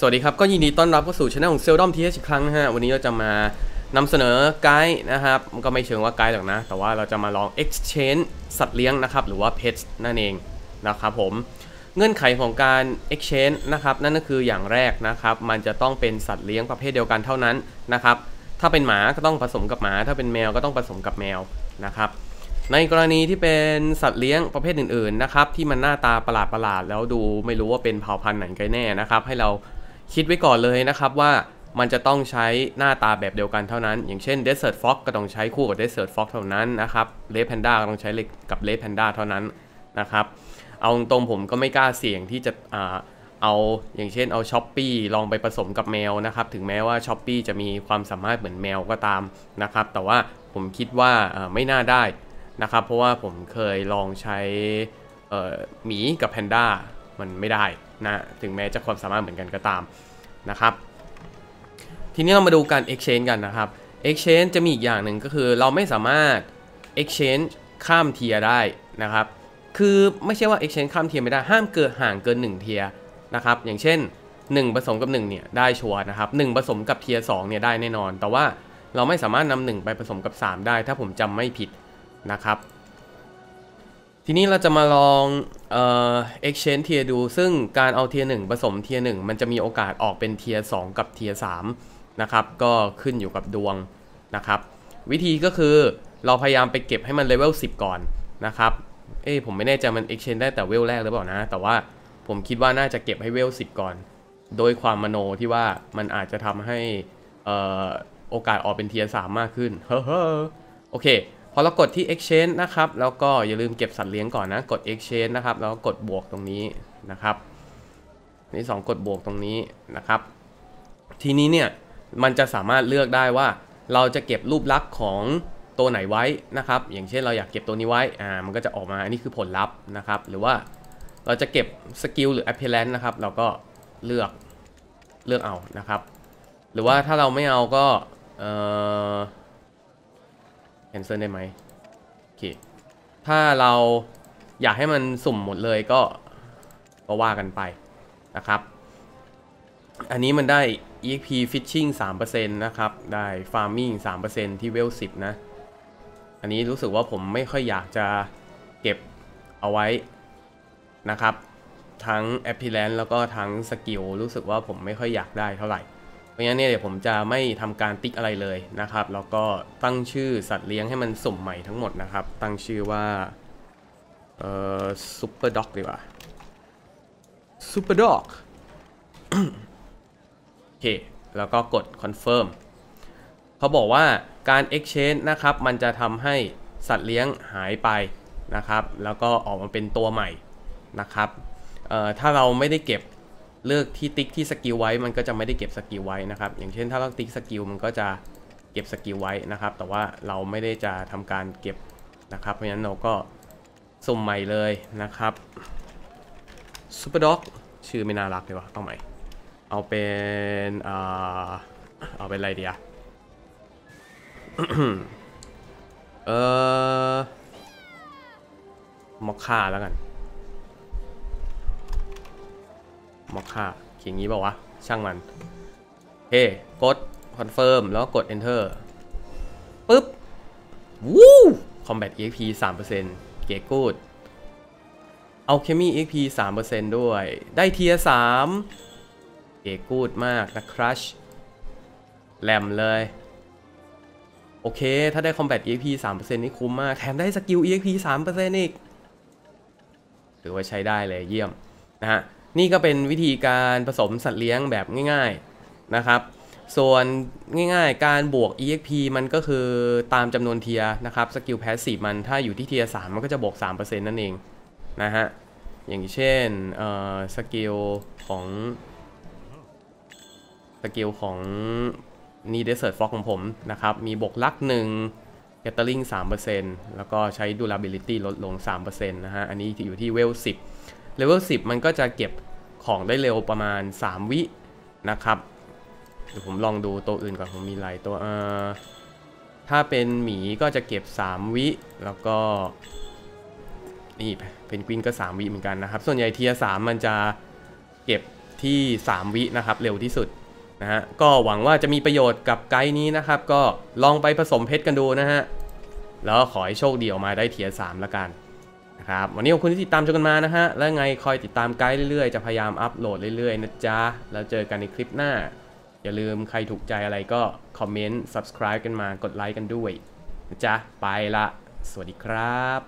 สวัสดีครับ ก็ยินดีต้อนรับเข้าสู่ช anel ของเซลดอมทีอีกครั้งนะฮะ วันนี้เราจะมานำเสนอไกด์นะครับก็ไม่เชิงว่าไกด์หรอกนะ แต่ว่าเราจะมาลอง exchange สัตว์เลี้ยงนะครับ หรือว่า pets นั่นเองนะครับผม เงื่อนไขของการ exchange นะครับ นั่นก็คืออย่างแรกนะครับ มันจะต้องเป็นสัตว์เลี้ยงประเภทเดียวกันเท่านั้นนะครับ ถ้าเป็นหมาก็ต้องผสมกับหมา ถ้าเป็นแมวก็ต้องผสมกับแมวนะครับ ในกรณีที่เป็นสัตว์เลี้ยงประเภทอื่นๆนะครับ ที่มันหน้าตาประหลาดๆแล้วดูไม่รู้ว่าเป็นเผ่าพันธุ์ไหนกันแน่นะครับ ให้เรา คิดไว้ก่อนเลยนะครับว่ามันจะต้องใช้หน้าตาแบบเดียวกันเท่านั้น อย่างเช่น Desert Fox ก็ต้องใช้คู่กับ Desert Fox เท่านั้นนะครับเลฟแพนด้าก็ต้องใช้กับเลฟแพนด้าเท่านั้นนะครับ เอาตรงผมก็ไม่กล้าเสี่ยงที่จะอ่าเอาอย่างเช่นเอาช้อปปีลองไปผสมกับแมวนะครับ ถึงแม้ว่าช้อปปีจะมีความสามารถเหมือนแมวก็ตามนะครับ แต่ว่าผมคิดว่าไม่น่าได้นะครับ เพราะว่าผมเคยลองใช้หมีกับแพนด้ามันไม่ได้ นะถึงแม้จะความสามารถเหมือนกันก็ตามนะครับ ทีนี้เรามาดูการ exchange กันนะครับ exchange จะมีอีกอย่างหนึ่งก็คือเราไม่สามารถ exchange ข้ามเทียได้นะครับ คือไม่ใช่ว่า exchange ข้ามเทียไม่ได้ห้ามเกินห่างเกิน 1 เทียนะครับ อย่างเช่น 1 ผสมกับ1เนี่ยได้ชัวร์นะครับ1ผสมกับเทีย2เนี่ยได้แน่นอน แต่ว่าเราไม่สามารถนำ1ไปผสมกับ 3 ได้ ถ้าผมจำไม่ผิดนะครับ ทีนี้เราจะมาลองเอ่อ exchange เทียดู ซึ่งการเอาเทียร์หผสมเทียร์หมันจะมีโอกาสออกเป็นเทียร์สกับเทียร์สนะครับ ก็ขึ้นอยู่กับดวงนะครับ วิธีก็คือเราพยายามไปเก็บให้มันเลเวล10 ก่อนนะครับ เอ้ผมไม่แน่ใจมัน exchange ได้แต่เวลแรกหรือเปล่านะ แต่ว่าผมคิดว่าน่าจะเก็บให้เวล10 ก่อน โดยความมโนที่ว่ามันอาจจะทำให้โอกาสออกเป็นเทียร์สมากขึ้น เฮ้อโอเค พอเรากดที่ exchange นะครับแล้วก็อย่าลืมเก็บสัตว์เลี้ยงก่อนนะ กด exchange นะครับแล้วก็กดบวกตรงนี้นะครับนี่2กดบวกตรงนี้นะครับ ทีนี้เนี่ยมันจะสามารถเลือกได้ว่า เราจะเก็บรูปลักษณ์ของตัวไหนไว้นะครับ อย่างเช่นเราอยากเก็บตัวนี้ไว้อ่ามันก็จะออกมาอันนี้คือผลลัพธ์นะครับ หรือว่าเราจะเก็บสกิลหรือ appearance นะครับ เราก็เลือกเลือกเอานะครับ หรือว่าถ้าเราไม่เอาก็เอ่อ นเซิลได้ไหมโอเค ถ้าเราอยากให้มันสุ่มหมดเลยก็ก็ว่ากันไปนะครับ อันนี้มันได้ EXP Fishing 3%นะครับ ได้ Farming 3%ที่เวล 10 นะ อันนี้รู้สึกว่าผมไม่ค่อยอยากจะเก็บเอาไว้นะครับ ทั้ง Appearance แล้วก็ทั้งสกิลรู้สึกว่าผมไม่ค่อยอยากได้เท่าไหร่ เพราะงั้นเนี่ยเดี๋ยวผมจะไม่ทำการติ๊กอะไรเลยนะครับ แล้วก็ตั้งชื่อสัตว์เลี้ยงให้มันสมใหม่ทั้งหมดนะครับ ตั้งชื่อว่าเอ่อซูเปอร์ด็อกดีกว่าซูเปอร์ด็อกโอเค แล้วก็กดคอนเฟิร์มเขาบอกว่าการ exchange นะครับ มันจะทำให้สัตว์เลี้ยงหายไปนะครับ แล้วก็ออกมาเป็นตัวใหม่นะครับถ้าเราไม่ได้เก็บ เลือกที่ติ๊กที่สกิลไว้มันก็จะไม่ได้เก็บสกิลไว้นะครับ อย่างเช่นถ้าเราติ๊กสกิลมันก็จะเก็บสกิลไว้นะครับ แต่ว่าเราไม่ได้จะทำการเก็บนะครับ เพราะฉะนั้นเราก็สุ่มใหม่เลยนะครับซูเปอร์ด็อกชื่อไม่น่ารักเลยวะเอาใหม่ เอาเป็นเอาเป็นอะไรดีอะเออมอคค่าแล้วกัน มอคค่าเขียนงี้ป่าวะ ช่างมันเฮ้กดคอนเฟิร์มแล้วกด enter ปึ๊บ วู้ combat exp 3%เก๋กูดเอาเคมี exp 3%ด้วย ได้เทีย3เก๋กูดมากนะครัชแหลมเลย โอเค ถ้าได้ combat exp 3%นี่คุ้มมาก แถมได้สกิล exp 3%อีกถือว่าใช้ได้เลยเยี่ยมนะฮะ นี่ก็เป็นวิธีการผสมสัตว์เลี้ยงแบบง่าย ๆนะครับ ส่วนง่ายๆ การบวก exp มันก็คือตามจำนวนเทียนะครับสกิลแพสซีฟมันถ้าอยู่ที่เทียสมันก็จะบวก 3%นั่นเองนะฮะอย่างเช่นสกิลของสกิลของนี่เดสเซิร์ตฟอกของผมนะครับ มีบวกลักหนึ่งแกตเตอร์ลิง3%แล้วก็ใช้ durability ลดลง3%นะฮะ อันนี้อยู่ที่เวล10 เลเวล10 มันก็จะเก็บของได้เร็วประมาณ 3 วินะครับเดี๋ยวผมลองดูตัวอื่นก่อนผมมีหลายตัวเอ่อถ้าเป็นหมีก็จะเก็บ 3 วิ แล้วก็นี่เพนกวินก็ 3 วิเหมือนกันนะครับ ส่วนใหญ่เทียสามมันจะเก็บที่ 3 วินะครับเร็วที่สุดนะฮะก็หวังว่าจะมีประโยชน์กับไกด์นี้นะครับ ก็ลองไปผสมเพชรกันดูนะฮะ แล้วขอให้โชคดีออกมาได้เทียร์สามละกัน นะครับ วันนี้ขอบคุณที่ติดตามชมกันมานะฮะ แล้วไงคอยติดตามไกด์เรื่อยๆ จะพยายามอัปโหลดเรื่อยๆนะจ๊ะ แล้วเจอกันในคลิปหน้า อย่าลืมใครถูกใจอะไรก็คอมเมนต์ subscribe กันมากดไลค์กันด้วยนะจ๊ะ ไปละ สวัสดีครับ